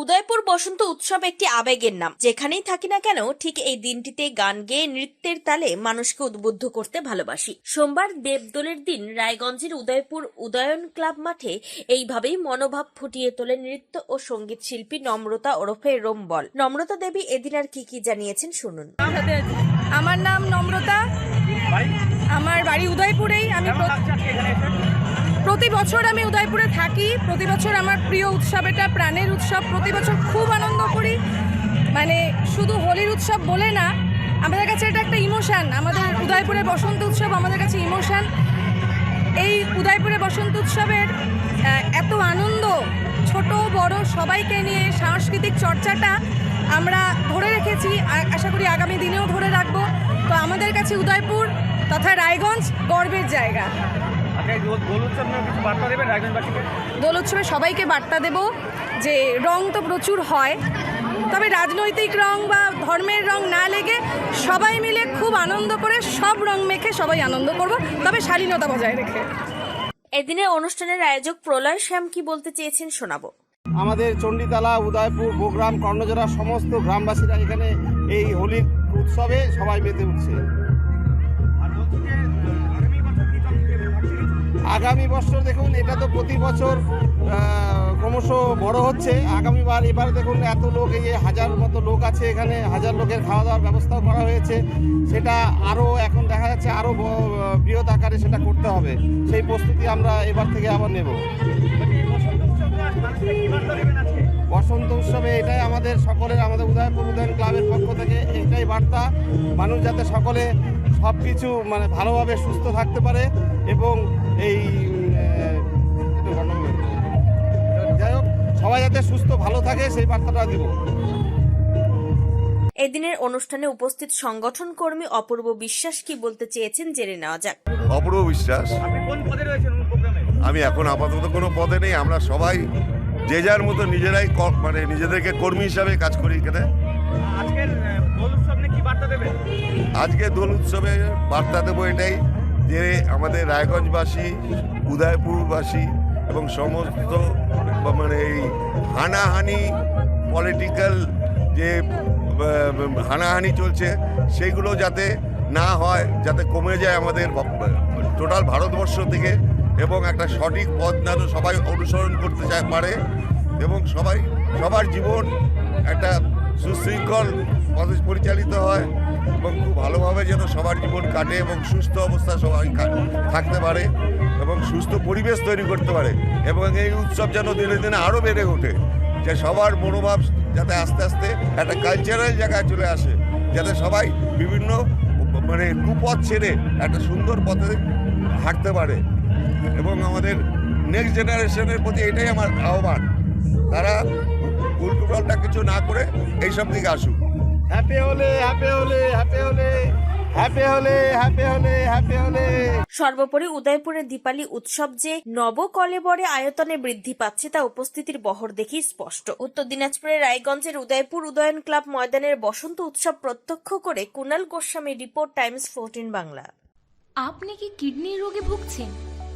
উদয়পুর বসন্ত উৎসব একটি আবেগের নাম। যেখানেই থাকি না কেন ঠিক এই দিনটিতে গান গেয়ে নৃত্যের তালে মানুষকে উদ্বুদ্ধ করতে ভালোবাসি। সোমবার দেবদোলের দিন রায়গঞ্জের উদয়পুর উদয়ন ক্লাব মাঠে এইভাবেই মনোভাব ফুটিয়ে তোলে নৃত্য ও সংগীত শিল্পী নম্রতা ওরফে রোমবল। নম্রতা দেবী এদিন আর কি কি জানিয়েছেন শুনুন। আমার নাম নম্রতা। আমার বাড়ি উদয়পুরেই আমি প্রতি বছর আমি উদয়পুরে থাকি, প্রতি বছর আমার প্রিয় উৎসব এটা প্রাণের উৎসব, প্রতি বছর খুব আনন্দ করি। মানে শুধু হোলির উৎসব বলে না, আমাদের কাছে এটা একটা ইমোশান, আমাদের উদয়পুরের বসন্ত উৎসব আমাদের কাছে ইমোশান। এই উদয়পুরে বসন্ত উৎসবের এত আনন্দ, ছোট, বড় সবাইকে নিয়ে সাংস্কৃতিক চর্চাটা আমরা ধরে রেখেছি আশা করি আগামী দিনেও ধরে রাখব। তো আমাদের কাছে উদয়পুর তথা রায়গঞ্জ গর্বের জায়গা। দোল উৎসবে সবাইকে বার্তা দেব যে রং তো প্রচুর হয় তবে রাজনৈতিক রং বা ধর্মের রং না লেগে সবাই মিলে খুব আনন্দ করে সব রং মেখে সবাই আনন্দ করব তবে শালীনতা বজায় রেখে। এদিনের অনুষ্ঠানের আয়োজক প্রলয় শ্যাম কি বলতে চেয়েছেন শোনাবো। আমাদের চণ্ডীতলা উদয়পুর বোগ্রাম কর্ণজোড়া সমস্ত গ্রামবাসীরা এখানে এই হোলির উৎসবে সবাই মেতে উঠছে। আগামী বছর দেখুন, এটা তো প্রতি বছর ক্রমশ বড় হচ্ছে। আগামীবার এবার দেখুন, এত লোক, এই হাজার মতো লোক আছে এখানে, হাজার লোকের খাওয়া দাওয়ার ব্যবস্থাও করা হয়েছে। সেটা আরও এখন দেখা যাচ্ছে আরও বৃহৎ আকারে সেটা করতে হবে। সেই প্রস্তুতি আমরা এবার থেকে আবার নেব। বসন্ত উৎসব এটাই আমাদের সকলের আমাদের উদয়পুর উদয়ন ক্লাবের পক্ষ থেকে এটাই বার্তা। মানুষ যাতে সকলে সব কিছু মানে ভালোভাবে সুস্থ থাকতে পারে এবং এই। যাই হোক সবাই যাতে সুস্থ ভালো থাকে সেই বার্তাটা দিব। এদিনের অনুষ্ঠানে উপস্থিত সংগঠন কর্মী অপূর্ব বিশ্বাস কি বলতে চেয়েছেন জেনে নেওয়া যাক। অপূর্ব বিশ্বাস। আপনি কোন পদে রয়েছেন প্রোগ্রামে? আমি এখন আপাতত কোনো পদে নেই আমরা সবাই যে যার মতো নিজেরাই মানে নিজেদেরকে কর্মী হিসাবে কাজ করি এখানে। আজকে দোল উৎসবে বার্তা দেবো এটাই যে আমাদের রায়গঞ্জবাসী উদয়পুরবাসী এবং সমস্ত মানে এই হানাহানি পলিটিক্যাল যে হানাহানি চলছে সেইগুলো যাতে না হয় যাতে কমে যায় আমাদের টোটাল ভারতবর্ষ থেকে। এবং একটা সঠিক পথ যেন সবাই অনুসরণ করতে চায় পারে এবং সবাই, সবার জীবন একটা সুশৃঙ্খল পথে পরিচালিত হয় এবং খুব ভালোভাবে যেন সবার জীবন কাটে এবং সুস্থ অবস্থা সবাই থাকতে পারে এবং সুস্থ পরিবেশ তৈরি করতে পারে এবং এই উৎসব যেন দিনে দিনে আরও বেড়ে ওঠে। যে সবার মনোভাব যাতে আস্তে আস্তে একটা কালচারাল জায়গায় চলে আসে, যাতে সবাই বিভিন্ন মানে কুপথ ছেড়ে একটা সুন্দর পথে হাঁটতে পারে। এবং আমাদের নেক্সট জেনারেশনের প্রতি এটাই আমার আহ্বান। তারা উল্টোপাল্টা কিছু না করে এইসব দিকে আসুক। হ্যাপি হলে হ্যাপি হলে হ্যাপি হলে হ্যাপি হলে হ্যাপি হলে হ্যাপি হলে সর্বোপরি উদয়পুরের দীপালি উৎসব যে নবকলেবরে আয়তনে বৃদ্ধি পাচ্ছে তা উপস্থিতির বহর দেখেই স্পষ্ট। উত্তর দিনাজপুরের রায়গঞ্জের উদয়পুর উদয়ন ক্লাব ময়দানের বসন্ত উৎসব প্রত্যক্ষ করে Kunal Goswami report Times fourteen Bangla. আপনি কি কিডনির রোগে ভুগছেন?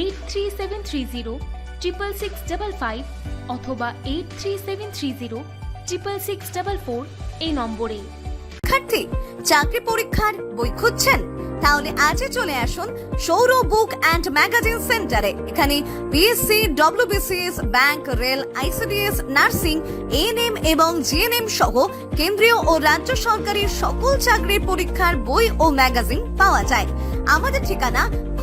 eight three seven three zero triple six double five তাহলে আজই চলে আসুন বুক অ্যান্ড ম্যাগাজিন সেন্টারে। এখানে BSc bank, rail ICDS nursing ANM এবং জিএনএম সহ কেন্দ্রীয় ও রাজ্য সরকারের সকল চাকরির পরীক্ষার বই ও ম্যাগাজিন পাওয়া যায়। আমাদের ঠিকানা